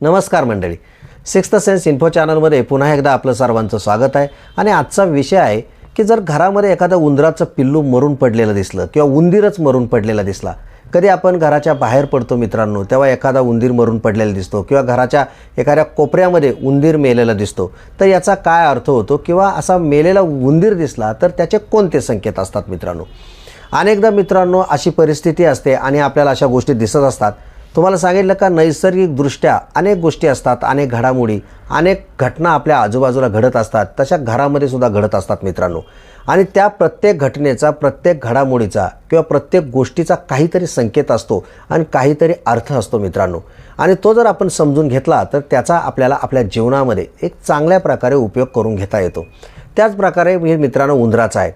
नमस्कार मंडळी. Sixth sense info चॅनलमध्ये पुन्हा एकदा आपलं सर्वांचं स्वागत आहे. आणि आजचा विषय आहे की जर घरामध्ये एखादं उंदराचं पिल्लू मरून पडलेलं दिसलं किंवा उंदीरच मरून पडलेला दिसला कधी आपण घराच्या बाहेर पडतो मित्रांनो तेव्हा एखादा उंदीर मरून पडलेला दिसतो किंवा घराच्या एखाद्या कोपऱ्यामध्ये उंदीर मेलेला दिसतो तर याचा काय अर्थ होतो किंवा असा मेलेला उंदीर दिसला तर त्याचे कोणते संकेत असतात मित्रांनो? अनेकदा मित्रांनो अशी परिस्थिती असते आणि आपल्याला अशा गोष्टी दिसत असतात तुम्हाला सांगितलं का? नैसर्गिकदृष्ट्या अनेक गोष्टी असतात अनेक घडामोडी अनेक घटना आपल्या आजूबाजूला घडत असतात तशा घरामध्ये सुद्धा घडत असतात मित्रांनो. आणि त्या प्रत्येक घटनेचा प्रत्येक घडामोडीचा किंवा प्रत्येक गोष्टीचा काहीतरी संकेत असतो आणि काहीतरी अर्थ असतो मित्रांनो. आणि तो जर आपण समजून घेतला तर त्याचा आपल्याला आपल्या जीवनामध्ये एक चांगल्या प्रकारे उपयोग करून घेता येतो. त्याचप्रकारे हे मित्रांनो उंदराचा आहे.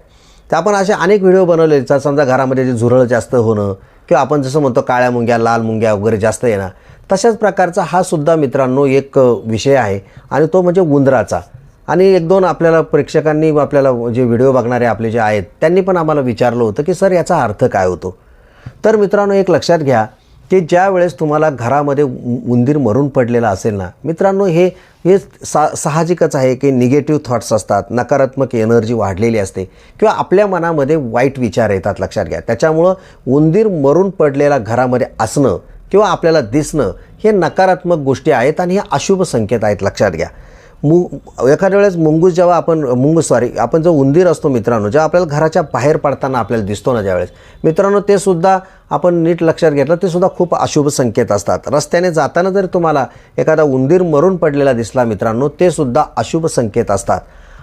तर आपण असे अनेक व्हिडिओ बनवले तर समजा घरामध्ये जे झुरळ जास्त होणं किंवा आपण जसं म्हणतो काळ्या मुंग्या लाल मुंग्या वगैरे जास्त येणार तशाच प्रकारचा हा सुद्धा मित्रांनो एक विषय आहे आणि तो म्हणजे उंदराचा. आणि एक दोन आपल्याला प्रेक्षकांनी आपल्याला जे व्हिडिओ बघणारे आपले जे आहेत त्यांनी पण आम्हाला विचारलं होतं की सर याचा अर्थ काय होतो? तर मित्रांनो एक लक्षात घ्या की ज्या वेळेस तुम्हाला घरामध्ये उंदीर मरून पडलेला असेल ना मित्रांनो हे हे सा साहजिकच आहे की निगेटिव्ह थॉट्स असतात नकारात्मक एनर्जी वाढलेली असते किंवा आपल्या मनामध्ये वाईट विचार येतात लक्षात घ्या. त्याच्यामुळं उंदीर मरून पडलेला घरामध्ये असणं किंवा आपल्याला दिसणं हे नकारात्मक गोष्टी आहेत आणि हे अशुभ संकेत आहेत लक्षात घ्या. मुंग एखाद्या वेळेस मुंगूस जेव्हा आपण मुंगूस सॉरी आपण जो उंदीर असतो मित्रांनो जेव्हा आपल्याला घराच्या बाहेर पडताना आपल्याला दिसतो ना ज्यावेळेस मित्रांनो ते सुद्धा आपण नीट लक्षात घेतलं ते सुद्धा खूप अशुभ संकेत असतात. रस्त्याने जाताना जर तुम्हाला एखादा उंदीर मरून पडलेला दिसला मित्रांनो ते सुद्धा अशुभ संकेत असतात.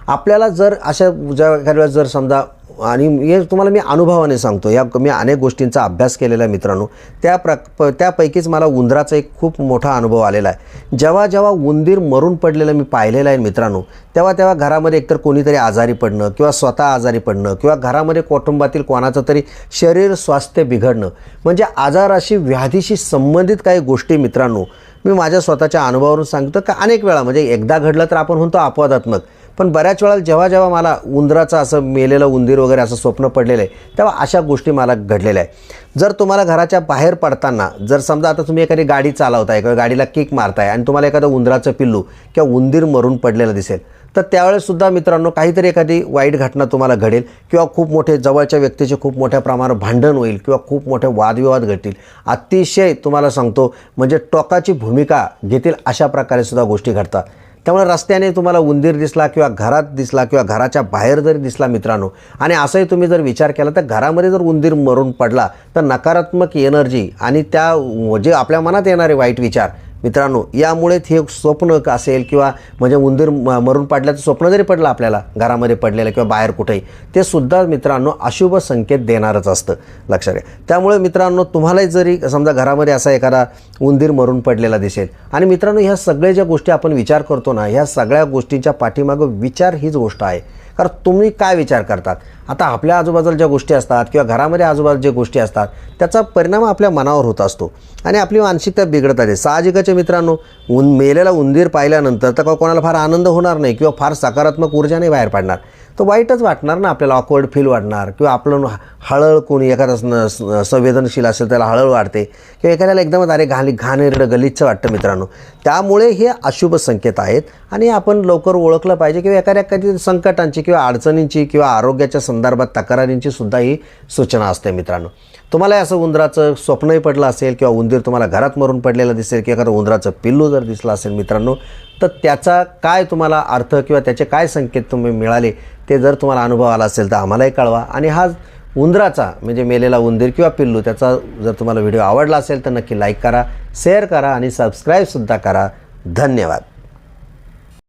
आपल्याला जर अशा ज्या एखाद्या वेळेस जर समजा आणि हे तुम्हाला मी अनुभवाने सांगतो. या मी अनेक गोष्टींचा अभ्यास केलेला आहे मित्रांनो. त्या प्र प त्यापैकीच मला उंदराचा एक खूप मोठा अनुभव आलेला आहे. जेव्हा जेव्हा उंदीर मरून पडलेलं मी पाहिलेलं आहे मित्रांनो तेव्हा तेव्हा घरामध्ये एकतर कोणीतरी आजारी पडणं किंवा स्वतः आजारी पडणं किंवा घरामध्ये कुटुंबातील कोणाचं तरी शरीर स्वास्थ्य बिघडणं म्हणजे आजाराशी व्याधीशी संबंधित काही गोष्टी मित्रांनो मी माझ्या स्वतःच्या अनुभवावरून सांगतो का अनेक वेळा म्हणजे एकदा घडलं तर आपण म्हणतो अपवादात्मक. पण बऱ्याच वेळा जेव्हा जेव्हा मला उंदराचं असं मेलेलं उंदीर वगैरे असं स्वप्न पडलेलं आहे तेव्हा अशा गोष्टी मला घडलेल्या आहे जर तुम्हाला घराच्या बाहेर पडताना जर समजा आता तुम्ही एखादी गाडी चालवताय किंवा गाडीला किक मारताय आणि तुम्हाला एखादं उंदराचं पिल्लू किंवा उंदीर मरून पडलेलं दिसेल तर त्यावेळेससुद्धा मित्रांनो काहीतरी एखादी वाईट घटना तुम्हाला घडेल किंवा खूप मोठे जवळच्या व्यक्तीचे खूप मोठ्या प्रमाणात भांडण होईल किंवा खूप मोठे वादविवाद घडतील. अतिशय तुम्हाला सांगतो म्हणजे टोकाची भूमिका घेतील अशा प्रकारे सुद्धा गोष्टी घडतात. त्यामुळे रस्त्याने तुम्हाला उंदीर दिसला किंवा घरात दिसला किंवा घराच्या बाहेर जरी दिसला मित्रांनो आणि असंही तुम्ही जर विचार केला तर घरामध्ये जर उंदीर मरून पडला तर नकारात्मक एनर्जी आणि त्या जे आपल्या मनात येणारे वाईट विचार मित्रांनो यामुळेच हे स्वप्न असेल किंवा म्हणजे उंदीर म- मरून पडल्याचं स्वप्न जरी पडलं आपल्याला घरामध्ये पडलेलं किंवा बाहेर कुठेही ते सुद्धा मित्रांनो अशुभ संकेत देणारच असतं. लक्षात घ्या. त्यामुळे मित्रांनो तुम्हालाही जरी समजा घरामध्ये असा एखादा उंदीर मरून पडलेला दिसेल आणि मित्रांनो ह्या सगळ्या ज्या गोष्टी आपण विचार करतो ना ह्या सगळ्या गोष्टींच्या पाठीमागं विचार हीच गोष्ट आहे. कारण तुम्ही काय विचार करतात? आता आपल्या आजूबाजूला ज्या गोष्टी असतात किंवा घरामध्ये आजूबाजूला ज्या गोष्टी असतात त्याचा परिणाम आपल्या मनावर होत असतो. आणि आपली मानसिकता बिघडत आहे साहजिकाच्या मित्रांनो उन मेलेला उंदीर पाहिल्यानंतर तर का कोणाला फार आनंद होणार नाही किंवा फार सकारात्मक ऊर्जा नाही बाहेर पडणार. तर वाईटच वाटणार ना आपल्याला ऑकवर्ड फील वाटणार किंवा आपलं हळळ कोणी एखादा स- संवेदनशील असेल त्याला हळळ वाढते किंवा एखाद्याला एकदमच अरे घाली घाणेरडं गलिच्छ वाटतं मित्रांनो. त्यामुळे हे अशुभ संकेत आहेत आणि आपण लवकर ओळखलं पाहिजे किंवा एखाद्या कधी संकटांची किंवा अडचणींची किंवा आरोग्याच्या संदर्भात तक्रारींची सुद्धा ही सूचना असते मित्रांनो. तुम्हाला असं उंदराचं स्वप्नही पडलं असेल किंवा उंदीर तुम्हाला घरात मरून पडलेलं दिसेल किंवा एखादं उंदराचं पिल्लू जर दिसलं असेल मित्रांनो तर त्याचा काय तुम्हाला अर्थ किंवा त्याचे काय संकेत तुम्ही मिळाले ते जर तुम्हाला अनुभव आला असेल तर आम्हालाही कळवा. आणि हा उंदराचा म्हणजे मेलेला उंदीर किंवा पिल्लू त्याचा जर तुम्हाला व्हिडिओ आवडला असेल तर नक्की लाईक करा शेअर करा आणि सबस्क्राईबसुद्धा करा. धन्यवाद.